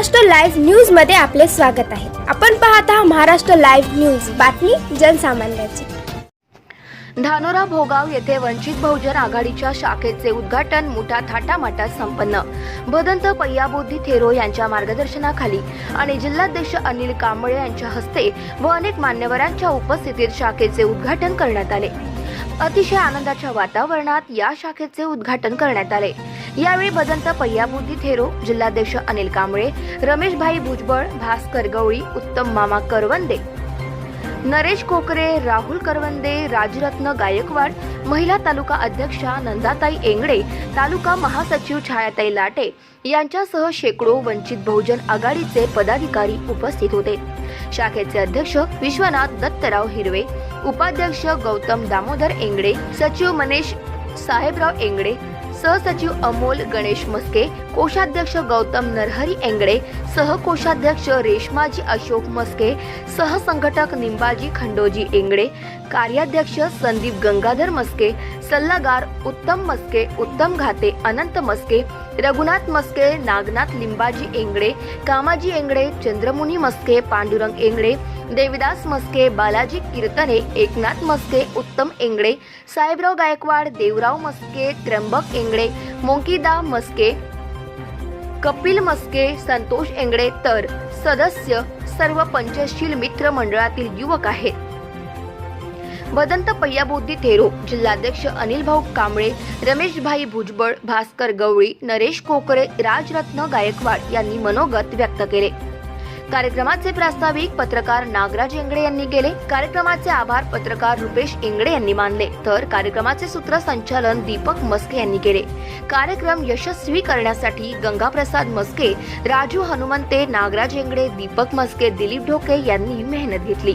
Maharashtra live न्यूजमध्ये आपले स्वागत आहे. आपण पाहत आहात महाराष्ट्र लाईव्ह न्यूज. बातमी जनसामान्याची. धानोरा भोगाव येथे वंचित बहुजन आघाडीच्या शाखेचे उद्घाटन मोठ्या थाटामाटात संपन्न. भदंत पय्याबोधी थेरो यांच्या मार्गदर्शनाखाली आणि जिल्हाध्यक्ष अनिल कांबळे यांच्या हस्ते व अनेक मान्यवरांच्या उपस्थितीत शाखेचे उद्घाटन करण्यात आले. अतिशय आनंदाच्या वातावरणात या शाखेचे उद्घाटन करण्यात आले. यावेळी भदंत पय्याबुद्धी थेरो जिल्हाध्यक्ष अनिल कांबळे रमेशभाई भुजबळ भास्कर गवळी उत्तम मामा करवंदे नरेश कोकरे राहुल करवंदे राजरत्न गायकवाड महिला तालुका अध्यक्षा नंदाताई एंगडे तालुका महासचिव छायाताई लाटे यांच्यासह शेकडो वंचित बहुजन आघाडीचे पदाधिकारी उपस्थित होते. शाखेचे अध्यक्ष विश्वनाथ दत्तराव हिरवे उपाध्यक्ष गौतम दामोदर एंगडे सचिव मनेश साहेबराव एंगडे सहसचिव अमोल गणेश मस्के कोषाध्यक्ष गौतम नरहरी एंगडे सहकोषाध्यक्ष रेशमाजी अशोक मस्के सहसंघटक निंबाजी खंडोजी एंगडे कार्याध्यक्ष संदीप गंगाधर मस्के सल्लागार उत्तम मस्के उत्तम घाते अनंत मस्के रघुनाथ मस्के नागनाथ लिंबाजी एंगडे कामाजी एंगडे चंद्रमुनी मस्के पांडुरंग एंगडे देविदास मस्के बालाजी कीर्तने एकनाथ मस्के उत्तम एंगडे साहेबराव गायकवाड देवराव मस्के त्र्यंबक एंगडे मोंकीदा मस्के कपिल मस्के संतोष एंगडे तर सदस्य सर्व पंचशील मित्र मंडळातील युवक आहेत. वदंत पय्याबोद्धी थेरो जिल्हाध्यक्ष अनिल भाऊ कांबळे रमेशभाई भुजबळ भास्कर गवळी नरेश कोकरे राजरत्न गायकवाड यांनी मनोगत व्यक्त केले. कार्यक्रमाचे प्रास्ताविक पत्रकार नागराज इंगडे यांनी केले. कार्यक्रमाचे आभार पत्रकार रुपेश इंगडे यांनी मानले. तर कार्यक्रमाचे सूत्रसंचालन दीपक मस्के यांनी केले. कार्यक्रम यशस्वी करण्यासाठी गंगाप्रसाद मस्के राजू हनुमंते नागराज इंगडे दीपक मस्के दिलीप ढोके यांनी मेहनत घेतली.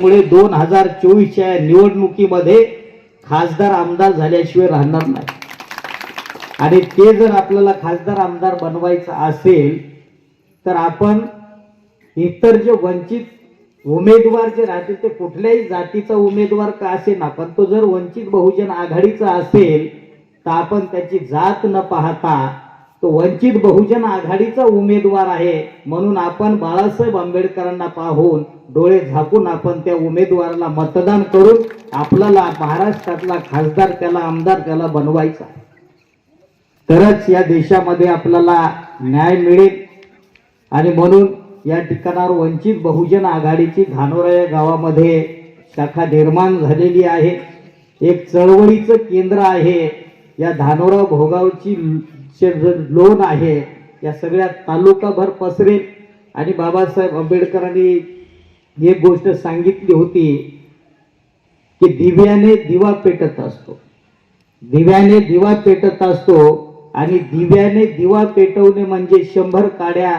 मुळे दोन हजार चोवीसच्या निवडणुकीमध्ये खासदार आमदार झाल्याशिवाय राहणार नाही. आणि ते जर आपल्याला खासदार आमदार बनवायचं असेल तर आपण इतर जे वंचित उमेदवार जे राहतील ते कुठल्याही जातीचा उमेदवार का असे ना पण तो जर वंचित बहुजन आघाडीचा असेल तर आपण त्याची जात न पाहता तो वंचित बहुजन आघाडीचा उमेदवार आहे म्हणून आपण बाळासाहेब आंबेडकरांना पाहून डोळे झाकून आपण त्या उमेदवाराला मतदान करून आपल्याला महाराष्ट्रातला खासदार त्याला आमदार त्याला बनवायचा आहे. तरच या देशामध्ये आपल्याला न्याय मिळेल. आणि म्हणून या ठिकाणावर वंचित बहुजन आघाडीची धानोरा या गावामध्ये शाखा निर्माण झालेली आहे. एक चळवळीचं केंद्र आहे. या धानोरा भोगावची चे लोण आहे. या सगळ्या तालुकाभर पसरेल. आणि बाबासाहेब आंबेडकरांनी एक गोष्ट सांगितली होती की दिव्याने दिवा पेटत असतो. दिव्याने दिवा पेटत असतो. आणि दिव्याने दिवा पेटवणे म्हणजे शंभर काड्या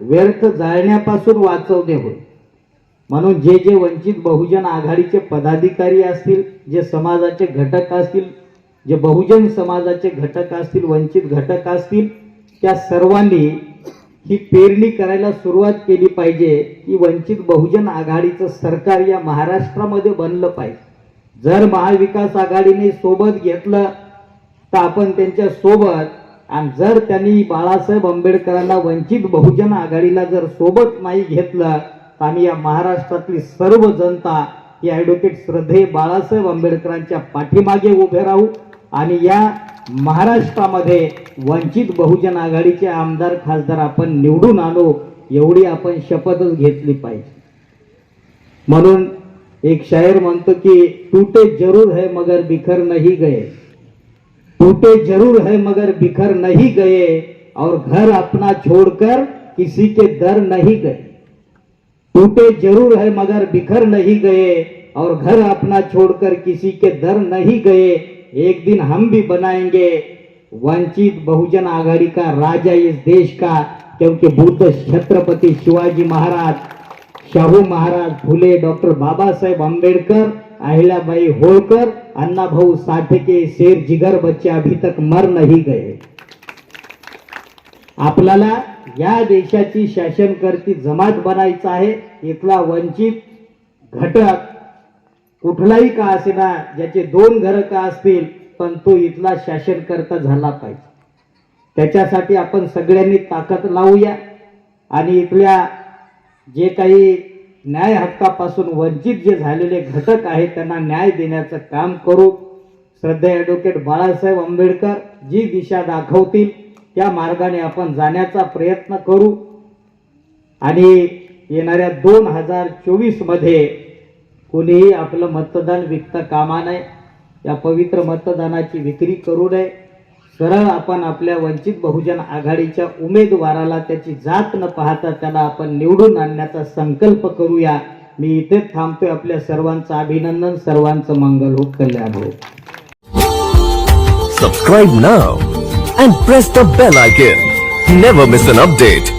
व्यर्थ जाळण्यापासून वाचवणे होय. म्हणून जे जे वंचित बहुजन आघाडीचे पदाधिकारी असतील जे समाजाचे घटक असतील जे बहुजन समाजाचे घटक असतील वंचित घटक असतील त्या सर्वांनी ही पेरणी करायला सुरुवात केली पाहिजे की वंचित बहुजन आघाडीचं सरकार या महाराष्ट्रामध्ये बनलं पाहिजे. जर महाविकास आघाडीने सोबत घेतलं तर आपण त्यांच्यासोबत आणि जर त्यांनी बाळासाहेब आंबेडकरांना वंचित बहुजन आघाडीला जर सोबत नाही घेतलं तर आम्ही या महाराष्ट्रातली सर्व जनता ही ॲडव्होकेट श्रद्धे बाळासाहेब आंबेडकरांच्या पाठीमागे उभे राहू आणि या महाराष्ट्रामध्ये वंचित बहुजन आघाडीचे आमदार खासदार आपण निवडून आलो एवढी आपण शपथच घेतली पाहिजे. म्हणून एक शायर म्हणतो की टूटे जरूर है मगर बिखर नाही गए. टूटे ज़रूर है, मगर बिखर नहीं गए और घर अपना छोड़कर किसी के दर नहीं गए। टूटे ज़रूर है, मगर बिखर नहीं गए और घर अपना छोड़कर किसी के दर नहीं गए। एक दिन हम भी बनाएँगे। वंचित बहुजन आघाड़ी का राजा इस देश का, क्योंकि बुद्ध छत्रपति शिवाजी महाराज, शाहू महाराज फुले डॉक्टर बाबा साहेब आंबेडकर अहिल्याबाई होळकर अण्णाभाऊ भाऊ शेर जिगर बच्चे अभी तक मर नाही गए आपल्याला या देशाची शासन करती जमात बनायचं आहे इथला वंचित घटक कुठलाही का असेना ज्याचे दोन घर का असतील पण तो इथला शासनकर्ता झाला पाहिजे. त्याच्यासाठी आपण सगळ्यांनी ताकद लावूया आणि इथल्या जे काही न्याय हक्कापासून वंचित जे झालेले घटक आहेत त्यांना न्याय देण्याचं काम करू. श्रद्धा ॲडव्होकेट बाळासाहेब आंबेडकर जी दिशा दाखवतील त्या मार्गाने आपण जाण्याचा प्रयत्न करू. आणि येणाऱ्या दोन हजार चोवीसमध्ये कुणीही आपलं मतदान विकता कामा नये. या पवित्र मतदानाची विक्री करू नये. सरळ आपण आपल्या वंचित बहुजन आघाडीच्या उमेदवाराला त्याची जात न पाहता त्याला आपण निवडून आणण्याचा संकल्प करूया. मी इथेच थांबतोय आपल्या सर्वांचं अभिनंदन सर्वांचं मंगल हो कल्याण हो. Subscribe now and press the bell icon never miss an update